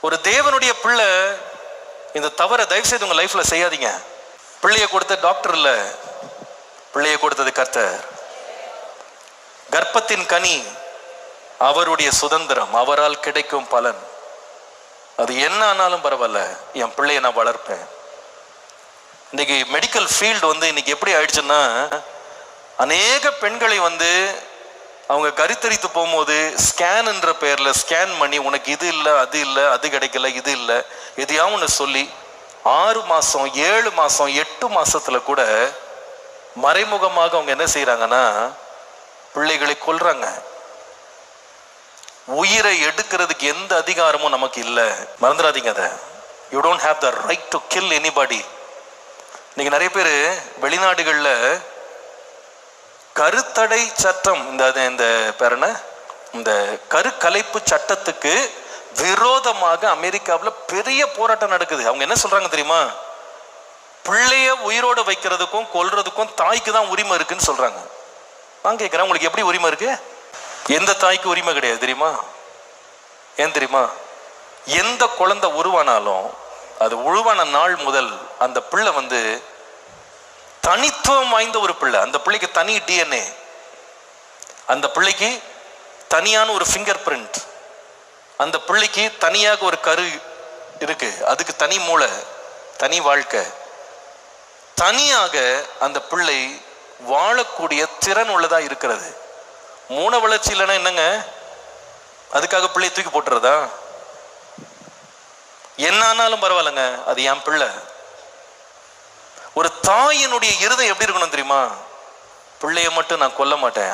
ஒரு தேவனுடைய பிள்ளை இந்த தவறை தயவு செய்து உங்க லைஃப்ல செய்யாதீங்க. பிள்ளைய கொடுத்த டாக்டர் இல்ல. பிள்ளைய கொடுத்தது கர்த்தர். கர்ப்பத்தின் கனி அவருடைய சுதந்திரம் அவரால் கிடைக்கும் பலன். அது என்ன ஆனாலும் பரவாயில்ல. என் பிள்ளைய நான் வளர்ப்பேன். இன்னைக்கு மெடிக்கல் ஃபீல்டு வந்து இன்னைக்கு எப்படி ஆயிடுச்சுன்னா அநேக பெண்களை வந்து அவங்க கருத்தரித்து போகும்போது ஸ்கேன்ன்ற பேரில் ஸ்கேன் பண்ணி உனக்கு இது இல்லை அது இல்லை அது கிடைக்கல இது இல்லை எதையாவது ஒன்று சொல்லி ஆறு மாதம் ஏழு மாதம் எட்டு மாதத்தில் கூட மறைமுகமாக அவங்க என்ன செய்கிறாங்கன்னா பிள்ளைகளை கொல்றாங்க. உயிரை எடுக்கிறதுக்கு எந்த அதிகாரமும் நமக்கு இல்லை. மறந்துடாதீங்க அதை. You don't have the right to kill anybody இன்னைக்கு நிறைய பேர் வெளிநாடுகளில் கருத்தடை சட்டம் இந்த அது இந்த பேர் இந்த கருக்கலைப்பு சட்டத்துக்கு விரோதமாக அமெரிக்காவில் பெரிய போராட்டம் நடக்குது. அவங்க என்ன சொல்றாங்க தெரியுமா? பிள்ளைய உயிரோடு வைக்கிறதுக்கும் கொல்றதுக்கும் தாய்க்கு தான் உரிமை இருக்குன்னு சொல்றாங்க. நான் கேட்குறேன் உங்களுக்கு எப்படி உரிமை இருக்கு? எந்த தாய்க்கு உரிமை கிடையாது தெரியுமா? ஏன் தெரியுமா? எந்த குழந்தை உருவானாலும் அது உருவான நாள் முதல் அந்த பிள்ளை வந்து தனித்துவம் வாய்ந்த ஒரு பிள்ளை. அந்த பிள்ளைக்கு தனி டிஎன்ஏ அந்த பிள்ளைக்கு தனியான ஒரு ஃபிங்கர் பிரிண்ட் அந்த பிள்ளைக்கு தனியாக ஒரு கரு இருக்கு. அதுக்கு தனி மூளை தனி வாழ்க்கை. தனியாக அந்த பிள்ளை வாழக்கூடிய திறன் உள்ளதா இருக்கிறது. மூளை வளர்ச்சி இல்லைன்னா என்னங்க? அதுக்காக பிள்ளையை தூக்கி போட்டுறதா? என்ன ஆனாலும் பரவாயில்லைங்க. அது என் பிள்ளை. ஒரு தாயினுடைய இருதயம் எப்படி இருக்கணும் தெரியுமா? பிள்ளைய மட்டும் நான் கொல்ல மாட்டேன்.